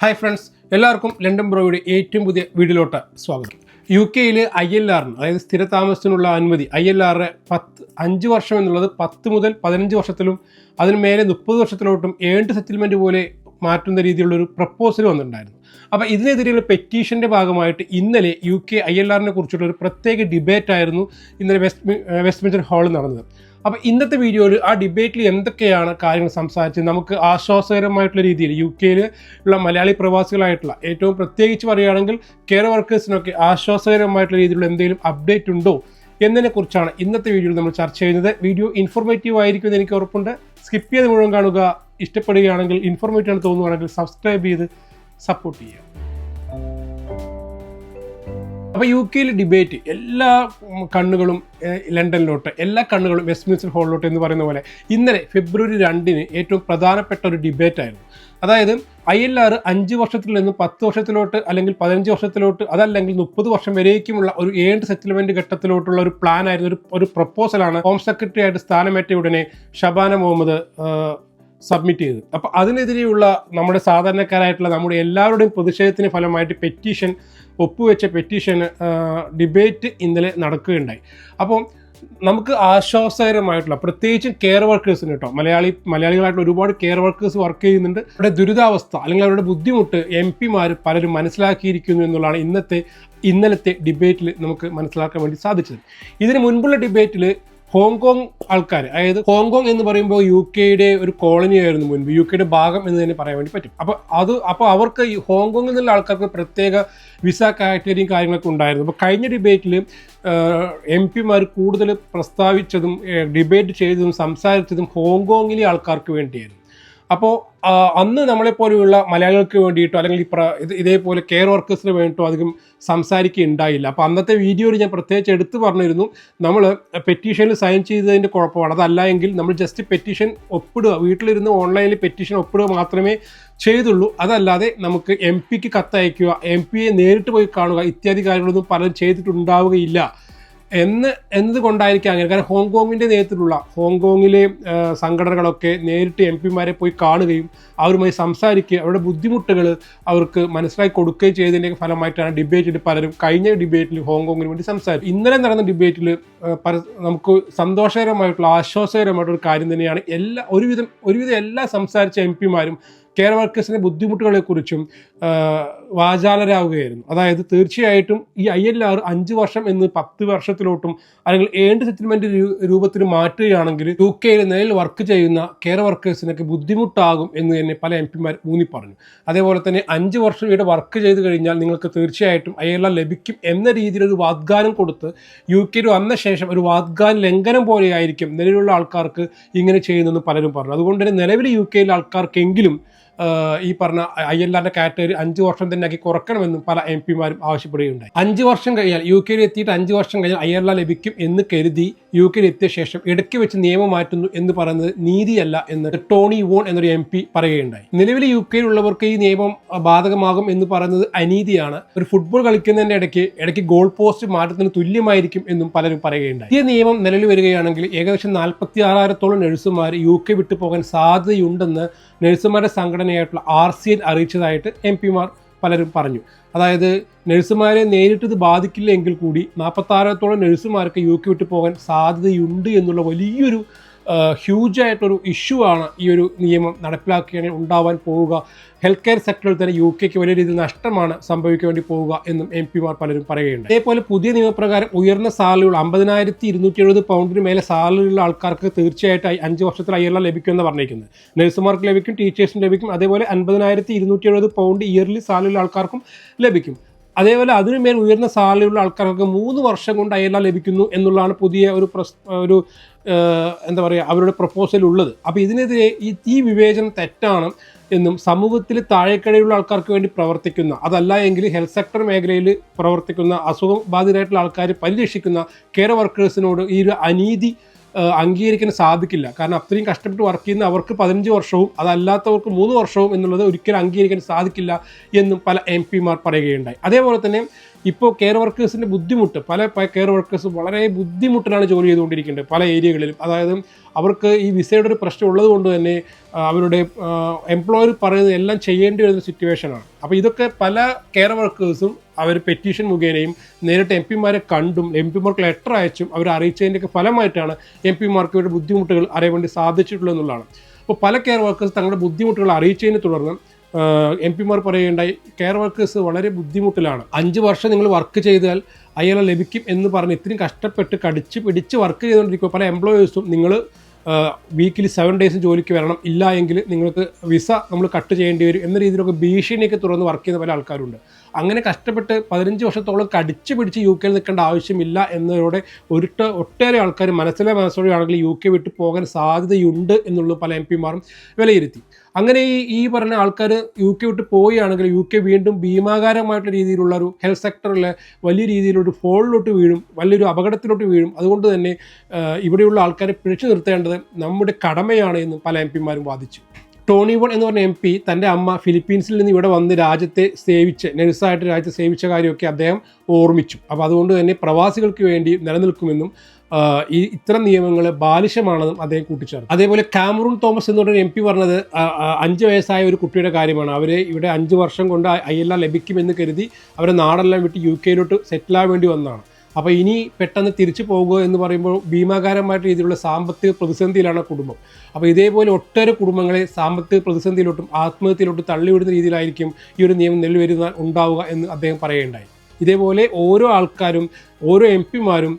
Hi friends എല്ലാവർക്കും London ബ്രോയുടെ ഏറ്റവും പുതിയ വീഡിയോയിലോട്ട് സ്വാഗതം. യു കെയിൽ ഐ എൽ ആറിന് അതായത് സ്ഥിര താമസത്തിനുള്ള അനുമതി ഐ എൽ ആറ് പത്ത് അഞ്ച് വർഷം എന്നുള്ളത് പത്ത് മുതൽ പതിനഞ്ച് വർഷത്തിലും അതിന് മേലെ മുപ്പത് വർഷത്തിലോട്ടും ഏണ്ട് സെറ്റിൽമെന്റ് പോലെ മാറ്റുന്ന രീതിയിലുള്ളൊരു പ്രപ്പോസൽ വന്നിട്ടുണ്ടായിരുന്നു. അപ്പോൾ ഇതിനെതിരെയുള്ള പെറ്റീഷന്റെ ഭാഗമായിട്ട് ഇന്നലെ യു കെ ഐ എൽ ആറിനെ കുറിച്ചുള്ള ഒരു പ്രത്യേക ഡിബേറ്റ് ആയിരുന്നു ഇന്നലെ വെസ്റ്റ് വെസ്റ്റ്മിൻസ്റ്റർ ഹാളിൽ നടന്നത്. അപ്പോൾ ഇന്നത്തെ വീഡിയോയിൽ ആ ഡിബേറ്റിൽ എന്തൊക്കെയാണ് കാര്യങ്ങൾ സംസാരിച്ച് നമുക്ക് ആശ്വാസകരമായിട്ടുള്ള രീതിയിൽ യു കെയിൽ ഉള്ള മലയാളി പ്രവാസികളായിട്ടുള്ള ഏറ്റവും പ്രത്യേകിച്ച് പറയുകയാണെങ്കിൽ കെയർ വർക്കേഴ്സിനൊക്കെ ആശ്വാസകരമായിട്ടുള്ള രീതിയിലുള്ള എന്തെങ്കിലും അപ്ഡേറ്റ് ഉണ്ടോ എന്നതിനെ കുറിച്ചാണ് ഇന്നത്തെ വീഡിയോയിൽ നമ്മൾ ചർച്ച ചെയ്യുന്നത്. വീഡിയോ ഇൻഫോർമേറ്റീവ് ആയിരിക്കുമെന്ന് എനിക്ക് ഉറപ്പുണ്ട്. സ്കിപ്പ് ചെയ്ത് മുഴുവൻ കാണുക. ഇഷ്ടപ്പെടുകയാണെങ്കിൽ ഇൻഫോർമേറ്റീവ് ആണ് തോന്നുകയാണെങ്കിൽ സബ്സ്ക്രൈബ് ചെയ്ത് സപ്പോർട്ട് ചെയ്യുക. അപ്പോൾ യു കെയിൽ ഡിബേറ്റ് എല്ലാ കണ്ണുകളും ലണ്ടനിലോട്ട് എല്ലാ കണ്ണുകളും വെസ്റ്റ്മിൻസ്റ്റർ ഹാളിലോട്ട് എന്ന് പറയുന്ന പോലെ ഇന്നലെ ഫെബ്രുവരി രണ്ടിന് ഏറ്റവും പ്രധാനപ്പെട്ട ഒരു ഡിബേറ്റ് ആയിരുന്നു. അതായത് ഐ എൽ ആർ അഞ്ച് വർഷത്തിൽ നിന്ന് പത്ത് വർഷത്തിലോട്ട് അല്ലെങ്കിൽ പതിനഞ്ച് വർഷത്തിലോട്ട് അതല്ലെങ്കിൽ മുപ്പത് വർഷം വരേക്കുമുള്ള ഒരു ഏണ്ട് സെറ്റിൽമെന്റ് ഘട്ടത്തിലോട്ടുള്ള ഒരു പ്ലാൻ ആയിരുന്നു. ഒരു ഒരു പ്രപ്പോസലാണ് ഹോം സെക്രട്ടറി ആയിട്ട് സ്ഥാനമേറ്റ ഉടനെ ഷബാന മുഹമ്മദ് സബ്മിറ്റ് ചെയ്തത് അപ്പോൾ അതിനെതിരെയുള്ള നമ്മുടെ സാധാരണക്കാരായിട്ടുള്ള നമ്മുടെ എല്ലാവരുടെയും പ്രതിഷേധത്തിന് ഫലമായിട്ട് പെറ്റീഷൻ ഒപ്പുവെച്ച പെറ്റീഷൻ ഡിബേറ്റ് ഇന്നലെ നടക്കുകയുണ്ടായി. അപ്പോൾ നമുക്ക് ആശ്വാസകരമായിട്ടുള്ള പ്രത്യേകിച്ചും കെയർ വർക്കേഴ്സിന് കേട്ടോ മലയാളി മലയാളികളായിട്ടുള്ള ഒരുപാട് കെയർ വർക്കേഴ്സ് വർക്ക് ചെയ്യുന്നുണ്ട്. അവരുടെ ദുരിതാവസ്ഥ അല്ലെങ്കിൽ അവരുടെ ബുദ്ധിമുട്ട് എം പിമാർ പലരും മനസ്സിലാക്കിയിരിക്കുന്നു എന്നുള്ളതാണ് ഇന്നത്തെ ഇന്നലത്തെ ഡിബേറ്റിൽ നമുക്ക് മനസ്സിലാക്കാൻ വേണ്ടി സാധിച്ചത്. ഇതിന് മുൻപുള്ള ഡിബേറ്റിൽ ഹോങ്കോങ് ആൾക്കാർ അതായത് ഹോങ്കോങ് എന്ന് പറയുമ്പോൾ യു കെയുടെ ഒരു കോളനി ആയിരുന്നു മുൻപ്. യു കെയുടെ ഭാഗം എന്ന് തന്നെ പറയാൻ വേണ്ടി പറ്റും. അപ്പോൾ അത് അപ്പോൾ അവർക്ക് ഈ ഹോങ്കോങ്ങിൽ നിന്നുള്ള ആൾക്കാർക്ക് പ്രത്യേക വിസ കാറ്റഗറിയും കാര്യങ്ങളൊക്കെ ഉണ്ടായിരുന്നു. അപ്പോൾ കഴിഞ്ഞ ഡിബേറ്റിൽ എം പിമാർ കൂടുതൽ പ്രസ്താവിച്ചതും ഡിബേറ്റ് ചെയ്തതും സംസാരിച്ചതും ഹോങ്കോങ്ങിലെ ആൾക്കാർക്ക് വേണ്ടിയായിരുന്നു. അപ്പോൾ അന്ന് നമ്മളെപ്പോലെയുള്ള മലയാളികൾക്ക് വേണ്ടിയിട്ടോ അല്ലെങ്കിൽ ഇതേപോലെ കെയർ വർക്കേഴ്സിന് വേണ്ടിയിട്ടോ അധികം സംസാരിക്കുകയുണ്ടായില്ല. അപ്പോൾ അന്നത്തെ വീഡിയോയിൽ ഞാൻ പ്രത്യേകിച്ച് എടുത്തു പറഞ്ഞിരുന്നു നമ്മൾ പെറ്റീഷനിൽ സൈൻ ചെയ്തതിന്റെ കുഴപ്പമാണ്. അതല്ല എങ്കിൽ നമ്മൾ ജസ്റ്റ് പെറ്റീഷൻ ഒപ്പിടുക വീട്ടിലിരുന്ന് ഓൺലൈനിൽ പെറ്റീഷൻ ഒപ്പിടുക മാത്രമേ ചെയ്തുള്ളൂ. അതല്ലാതെ നമുക്ക് എം പിക്ക് കത്തയക്കുക എം പിയെ നേരിട്ട് പോയി കാണുക ഇത്യാദി കാര്യങ്ങളൊന്നും പലരും ചെയ്തിട്ടുണ്ടാവുകയില്ല. എന്ന് എന്തുകൊണ്ടായിരിക്കാം അങ്ങനെ. കാരണം ഹോങ്കോങ്ങിന്റെ നേതൃത്വത്തിലുള്ള ഹോങ്കോങ്ങിലെ സംഘടനകളൊക്കെ നേരിട്ട് എം പിമാരെ പോയി കാണുകയും അവരുമായി സംസാരിക്കുകയും അവരുടെ ബുദ്ധിമുട്ടുകൾ അവർക്ക് മനസ്സിലാക്കി കൊടുക്കുകയും ചെയ്തതിന്റെ ഫലമായിട്ടാണ് ഡിബേറ്റിൽ പലരും കഴിഞ്ഞ ഡിബേറ്റിൽ ഹോങ്കോങ്ങിന് വേണ്ടി സംസാരിച്ചു ഇന്നലെ നടന്ന ഡിബേറ്റിൽ നമുക്ക് സന്തോഷകരമായിട്ടുള്ള ആശ്വാസകരമായിട്ടുള്ള ഒരു കാര്യം തന്നെയാണ് എല്ലാ ഒരുവിധം ഒരുവിധം എല്ലാ സംസാരിച്ച എം പിമാരും കെയർ വർക്കേഴ്സിന്റെ ബുദ്ധിമുട്ടുകളെക്കുറിച്ചും വാചാലരാകുകയായിരുന്നു. അതായത് തീർച്ചയായിട്ടും ഈ ഐ എൽ ആർ അഞ്ച് വർഷം എന്ന് പത്ത് വർഷത്തിലോട്ടും അല്ലെങ്കിൽ ഏണ്ട് സെറ്റിൽമെന്റ് രൂപത്തിൽ മാറ്റുകയാണെങ്കിൽ യു കെയിൽ നിലയിൽ വർക്ക് ചെയ്യുന്ന കെയർ വർക്കേഴ്സിനൊക്കെ ബുദ്ധിമുട്ടാകും എന്ന് തന്നെ പല എം പിമാർ ഊന്നി പറഞ്ഞു അതേപോലെ തന്നെ അഞ്ച് വർഷം ഇവിടെ വർക്ക് ചെയ്ത് കഴിഞ്ഞാൽ നിങ്ങൾക്ക് തീർച്ചയായിട്ടും ഐ എൽ ആർ ലഭിക്കും എന്ന രീതിയിലൊരു വാഗ്ദാനം കൊടുത്ത് യു കെയിൽ വന്ന ശേഷം ഒരു വാഗ്ദാന ലംഘനം പോലെയായിരിക്കും നിലവിലുള്ള ആൾക്കാർക്ക് ഇങ്ങനെ ചെയ്യുന്നതെന്ന് പലരും പറഞ്ഞു. അതുകൊണ്ട് തന്നെ നിലവിൽ യു കെയിലെ ആൾക്കാർക്കെങ്കിലും ഈ പറഞ്ഞ ഐ എൽ ആറിന്റെ കാറ്റഗറി അഞ്ച് വർഷം തന്നെ ആക്കി കുറക്കണമെന്നും പല എം പിമാരും ആവശ്യപ്പെടുകയുണ്ടായി. അഞ്ച് വർഷം കഴിഞ്ഞാൽ യു കെയിൽ എത്തിയിട്ട് അഞ്ച് വർഷം കഴിഞ്ഞാൽ ഐ എൽ ആർ ലഭിക്കും എന്ന് കരുതി യു കെയിൽ എത്തിയ ശേഷം ഇടയ്ക്ക് വെച്ച് നിയമം മാറ്റുന്നു എന്ന് പറയുന്നത് നീതിയല്ല എന്ന് ടോണി വോൺ എന്നൊരു എം പി പറയുകയുണ്ടായി. നിലവിൽ യു കെയിലുള്ളവർക്ക് ഈ നിയമം ബാധകമാകും എന്ന് പറയുന്നത് അനീതിയാണ്. ഒരു ഫുട്ബോൾ കളിക്കുന്നതിന്റെ ഇടയ്ക്ക് ഇടയ്ക്ക് ഗോൾ പോസ്റ്റ് മാറ്റത്തിന് തുല്യമായിരിക്കും എന്നും പലരും പറയുകയുണ്ടായി. ഈ നിയമം നിലവിൽ വരികയാണെങ്കിൽ ഏകദേശം നാൽപ്പത്തി ആറായിരത്തോളം നഴ്സുമാർ യു കെ വിട്ടു പോകാൻ സാധ്യതയുണ്ടെന്ന് നഴ്സുമാരുടെ സംഘടനയായിട്ടുള്ള ആർ സി എൽ അറിയിച്ചതായിട്ട് എം പിമാർ പലരും പറഞ്ഞു. അതായത് നഴ്സുമാരെ നേരിട്ട് ഇത് ബാധിക്കില്ല എങ്കിൽ കൂടി നാൽപ്പത്താറായിരത്തോളം നഴ്സുമാർക്ക് യു കെ വിട്ടു പോകാൻ സാധ്യതയുണ്ട് എന്നുള്ള വലിയൊരു ഹ്യൂജ് ആയിട്ടൊരു ഇഷ്യൂ ആണ് ഈ ഒരു നിയമം നടപ്പിലാക്കുകയാണെങ്കിൽ ഉണ്ടാവാൻ പോവുക. ഹെൽത്ത് കെയർ സെക്ടറിൽ തന്നെ യു കെക്ക് വലിയ രീതിയിൽ നഷ്ടമാണ് സംഭവിക്കാൻ വേണ്ടി പോവുക എന്നും എം പിമാർ പലരും പറയുകയുണ്ട്. അതേപോലെ പുതിയ നിയമപ്രകാരം ഉയർന്ന സാലറികൾ അമ്പതിനായിരത്തി ഇരുന്നൂറ്റി എഴുപത് പൗണ്ടിന് മേലെ സാലറിയുള്ള ആൾക്കാർക്ക് തീർച്ചയായിട്ടും അഞ്ച് വർഷത്തിൽ അയ്യർല ലഭിക്കുമെന്ന് പറഞ്ഞിരിക്കുന്നത്. നഴ്സുമാർക്ക് ലഭിക്കും ടീച്ചേഴ്സിന് ലഭിക്കും അതേപോലെ അൻപതിനായിരത്തി ഇരുന്നൂറ്റി എഴുപത് പൗണ്ട് ഇയർലി സാലറിയുള്ള ആൾക്കാർക്കും ലഭിക്കും. അതേപോലെ അതിനുമേൽ ഉയർന്ന സാലറിയുള്ള ആൾക്കാർക്ക് മൂന്ന് വർഷം കൊണ്ട് അയല ലഭിക്കുന്നു എന്നുള്ളതാണ് പുതിയ ഒരു പ്രസ് ഒരു എന്താ പറയുക അവരുടെ പ്രപ്പോസൽ ഉള്ളത്. അപ്പോൾ ഇതിനെതിരെ ഈ ഈ വിവേചനം തെറ്റാണ് എന്നും സമൂഹത്തിൽ താഴേക്കടയുള്ള ആൾക്കാർക്ക് വേണ്ടി പ്രവർത്തിക്കുന്ന അതല്ല എങ്കിൽ ഹെൽത്ത് സെക്ടർ മേഖലയിൽ പ്രവർത്തിക്കുന്ന അസുഖം ബാധിതരായിട്ടുള്ള ആൾക്കാർ പരിരക്ഷിക്കുന്ന കെയർ വർക്കേഴ്സിനോട് ഈ ഒരു അനീതി അംഗീകരിക്കാൻ സാധിക്കില്ല. കാരണം അത്രയും കഷ്ടപ്പെട്ട് വർക്ക് ചെയ്യുന്ന അവർക്ക് പതിനഞ്ച് വർഷവും അതല്ലാത്തവർക്ക് മൂന്ന് വർഷവും എന്നുള്ളത് ഒരിക്കലും അംഗീകരിക്കാൻ സാധിക്കില്ല എന്നും പല എം പിമാർ പറയുകയുണ്ടായി. അതേപോലെ തന്നെ ഇപ്പോൾ കെയർ വർക്കേഴ്സിന്റെ ബുദ്ധിമുട്ട്. പല കെയർ വർക്കേഴ്സ് വളരെ ബുദ്ധിമുട്ടിലാണ് ജോലി ചെയ്തുകൊണ്ടിരിക്കുന്നത് പല ഏരിയകളിലും. അതായത് അവർക്ക് ഈ വിസയുടെ ഒരു പ്രശ്നം ഉള്ളത് കൊണ്ട് തന്നെ അവരുടെ എംപ്ലോയർ പറയുന്നത് എല്ലാം ചെയ്യേണ്ടി വരുന്ന സിറ്റുവേഷനാണ് അപ്പോൾ ഇതൊക്കെ പല കെയർ വർക്കേഴ്സും അവർ പെറ്റീഷൻ മുഖേനയും നേരിട്ട് എം പിമാരെ കണ്ടും എം പിമാർക്ക് ലെറ്റർ അയച്ചും അവർ അറിയിച്ചതിന്റെയൊക്കെ ഫലമായിട്ടാണ് എം പിമാർക്ക് ഇവരുടെ ബുദ്ധിമുട്ടുകൾ അറിയാൻ വേണ്ടി സാധിച്ചിട്ടുള്ളത് എന്നുള്ളതാണ്. അപ്പോൾ പല കെയർ വർക്കേഴ്സ് തങ്ങളുടെ ബുദ്ധിമുട്ടുകൾ അറിയിച്ചതിനെ തുടർന്ന് എം പിമാർ പറയുകയുണ്ടായി കെയർ വർക്കേഴ്സ് വളരെ ബുദ്ധിമുട്ടിലാണ്. അഞ്ച് വർഷം നിങ്ങൾ വർക്ക് ചെയ്താൽ അയാളെ ലഭിക്കും എന്ന് പറഞ്ഞ് ഇത്രയും കഷ്ടപ്പെട്ട് കടിച്ച് പിടിച്ച് വർക്ക് ചെയ്തുകൊണ്ടിരിക്കുക പല എംപ്ലോയേഴ്സും നിങ്ങൾ വീക്കിലി സെവൻ ഡേയ്സ് ജോലിക്ക് വരണം. ഇല്ല എങ്കിൽ നിങ്ങൾക്ക് വിസ നമ്മൾ കട്ട് ചെയ്യേണ്ടി വരും എന്ന രീതിയിലൊക്കെ ഭീഷണിയൊക്കെ തുറന്ന് വർക്ക് ചെയ്യുന്ന പല ആൾക്കാരുണ്ട്. അങ്ങനെ കഷ്ടപ്പെട്ട് പതിനഞ്ച് വർഷത്തോളം കടിച്ച് പിടിച്ച് യു കെയിൽ നിൽക്കേണ്ട ആവശ്യമില്ല എന്നതോടെ ഒരിട്ട ഒട്ടേറെ ആൾക്കാർ മനസ്സിലെ മനസ്സോടെയാണെങ്കിൽ യു കെ വിട്ട് പോകാൻ സാധ്യതയുണ്ട് എന്നുള്ളത് പല എം പിമാരും വിലയിരുത്തി. അങ്ങനെ ഈ ഈ പറഞ്ഞ ആൾക്കാർ യു കെ വിട്ട് പോവുകയാണെങ്കിൽ യു കെ വീണ്ടും ഭീമാകാരമായിട്ടുള്ള രീതിയിലുള്ള ഒരു ഹെൽത്ത് സെക്ടറിലെ വലിയ രീതിയിലൊരു ഫോളിലോട്ട് വീഴും വലിയൊരു അപകടത്തിലോട്ട് വീഴും. അതുകൊണ്ട് തന്നെ ഇവിടെയുള്ള ആൾക്കാരെ പിടിച്ചു നിർത്തേണ്ടത് നമ്മുടെ കടമയാണ് എന്ന് പല എം പിമാരും വാദിച്ചു. ടോണി വോൺ എന്ന് പറഞ്ഞ എം പി തന്റെ അമ്മ ഫിലിപ്പീൻസിൽ നിന്ന് ഇവിടെ വന്ന് രാജ്യത്തെ സേവിച്ച് നഴ്സായിട്ട് രാജ്യത്തെ സേവിച്ച കാര്യമൊക്കെ അദ്ദേഹം ഓർമ്മിച്ചു. അപ്പോൾ അതുകൊണ്ട് തന്നെ പ്രവാസികൾക്ക് വേണ്ടി നിലനിൽക്കുമെന്നും ഈ ഇത്തരം നിയമങ്ങൾ ബാലിശമാണെന്നും അദ്ദേഹം കൂട്ടിച്ചേർത്തു. അതേപോലെ കാമറൂൺ തോമസ് എന്ന് പറഞ്ഞ എം പി പറഞ്ഞത് അഞ്ച് വയസ്സായ ഒരു കുട്ടിയുടെ കാര്യമാണ്. അവരെ ഇവിടെ അഞ്ച് വർഷം കൊണ്ട് ഐ എൽ ലഭിക്കുമെന്ന് കരുതി അവരെ നാടെല്ലാം വിട്ട് യു കെയിലോട്ട് സെറ്റിലാകാൻ വേണ്ടി വന്നതാണ്. അപ്പോൾ ഇനി പെട്ടെന്ന് തിരിച്ചു പോകുക എന്ന് പറയുമ്പോൾ ഭീമാകാരമായിട്ട് രീതിയിലുള്ള സാമ്പത്തിക പ്രതിസന്ധിയിലാണ് കുടുംബം. അപ്പോൾ ഇതേപോലെ ഒട്ടേറെ കുടുംബങ്ങളെ സാമ്പത്തിക പ്രതിസന്ധിയിലോട്ടും ആത്മഹത്യയിലോട്ടും തള്ളിവിടുന്ന രീതിയിലായിരിക്കും ഈ ഒരു നിയമം നിലവിൽ ഉണ്ടാവുക എന്ന് അദ്ദേഹം പറയുകയുണ്ടായി. ഇതേപോലെ ഓരോ ആൾക്കാരും ഓരോ എം പിമാരും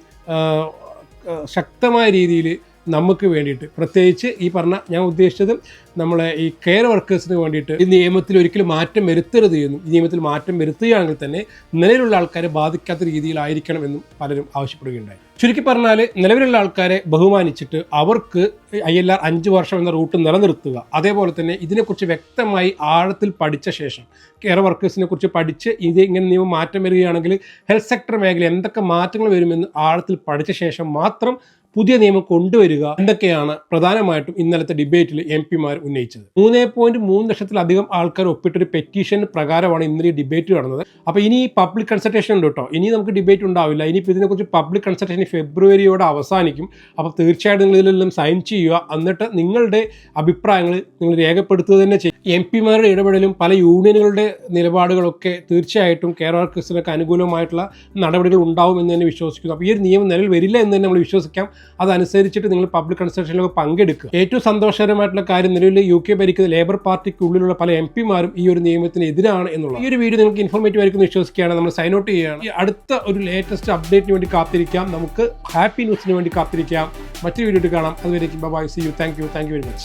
ശക്തമായ രീതിയിൽ നമുക്ക് വേണ്ടിയിട്ട്. പ്രത്യേകിച്ച് ഈ പറഞ്ഞ ഞാൻ ഉദ്ദേശിച്ചത് നമ്മളെ ഈ കെയർ വർക്കേഴ്സിന് വേണ്ടിയിട്ട് ഈ നിയമത്തിൽ ഒരിക്കലും മാറ്റം വരുത്തരുത് എന്നും ഈ നിയമത്തിൽ മാറ്റം വരുത്തുകയാണെങ്കിൽ തന്നെ നിലവിലുള്ള ആൾക്കാരെ ബാധിക്കാത്ത രീതിയിലായിരിക്കണം എന്നും പലരും ആവശ്യപ്പെടുകയുണ്ടായി. ചുരുക്കി പറഞ്ഞാൽ നിലവിലുള്ള ആൾക്കാരെ ബഹുമാനിച്ചിട്ട് അവർക്ക് ഐ എൽ ആർ അഞ്ച് വർഷം എന്ന റൂട്ട് നിലനിർത്തുക. അതേപോലെ തന്നെ ഇതിനെക്കുറിച്ച് വ്യക്തമായി ആഴത്തിൽ പഠിച്ച ശേഷം കെയർ വർക്കേഴ്സിനെ കുറിച്ച് പഠിച്ച് ഇത് ഇങ്ങനെ നിയമം മാറ്റം വരികയാണെങ്കിൽ ഹെൽത്ത് സെക്ടർ മേഖല എന്തൊക്കെ മാറ്റങ്ങൾ വരുമെന്ന് ആഴത്തിൽ പഠിച്ച ശേഷം മാത്രം പുതിയ നിയമം കൊണ്ടുവരിക എന്തൊക്കെയാണ് പ്രധാനമായിട്ടും ഇന്നലത്തെ ഡിബേറ്റിൽ എം പിമാർ ഉന്നയിച്ചത്. മൂന്ന് പോയിന്റ് മൂന്ന് ലക്ഷത്തിലധികം ആൾക്കാർ ഒപ്പിട്ടൊരു പെറ്റീഷൻ പ്രകാരമാണ് ഇന്നലെ ഡിബേറ്റ് നടന്നത്. അപ്പോൾ ഇനി പബ്ലിക് കൺസൾട്ടേഷൻ ഉണ്ട് കേട്ടോ ഇനി നമുക്ക് ഡിബേറ്റ് ഉണ്ടാവില്ല. ഇനിയിപ്പോൾ ഇതിനെക്കുറിച്ച് പബ്ലിക് കൺസൾട്ടേഷൻ ഫെബ്രുവരിയോടെ അവസാനിക്കും. അപ്പോൾ തീർച്ചയായിട്ടും നിങ്ങൾ ഇതിലെല്ലാം സൈൻ ചെയ്യുക. എന്നിട്ട് നിങ്ങളുടെ അഭിപ്രായങ്ങൾ നിങ്ങൾ രേഖപ്പെടുത്തുക തന്നെ ചെയ്യും. എം പിമാരുടെ ഇടപെടലും പല യൂണിയനുകളുടെ നിലപാടുകളൊക്കെ തീർച്ചയായിട്ടും കേരള വർക്കേഴ്സിനൊക്കെ അനുകൂലമായിട്ടുള്ള നടപടികൾ ഉണ്ടാവും എന്ന് തന്നെ വിശ്വസിക്കുന്നു. അപ്പോൾ ഈ ഒരു നിയമം നിലവിൽ വരില്ല എന്ന് തന്നെ നമ്മൾ വിശ്വസിക്കാം. അതനുസരിച്ചിട്ട് നിങ്ങൾ പബ്ലിക് കൺസൾട്ടേഷനിലൊക്കെ പങ്കെടുക്കുക. ഏറ്റവും സന്തോഷകരമായിട്ടുള്ള കാര്യം നിലവിൽ യു കെ ഭരിക്കുന്ന ലേബർ പാർട്ടിക്കുള്ളിലുള്ള പല എം പിമാരും ഈ ഒരു നിയമത്തിന് എതിരാണ് എന്നുള്ളത്. ഈ ഒരു വീഡിയോ നിങ്ങൾക്ക് ഇൻഫോർമേറ്റീവ് ആയിരിക്കും വിശ്വസിക്കുകയാണ്. നമ്മൾ സൈൻ ഔട്ട് ചെയ്യുകയാണ്. ഈ അടുത്ത ഒരു ലേറ്റസ്റ്റ് അപ്ഡേറ്റിന് വേണ്ടി കാത്തിരിക്കാം. നമുക്ക് ഹാപ്പി ന്യൂസിന് വേണ്ടി കാത്തിരിക്കാം. മറ്റൊരു വീഡിയോ കാണാം. അതുവരേക്കും bye see you thank you thank you very much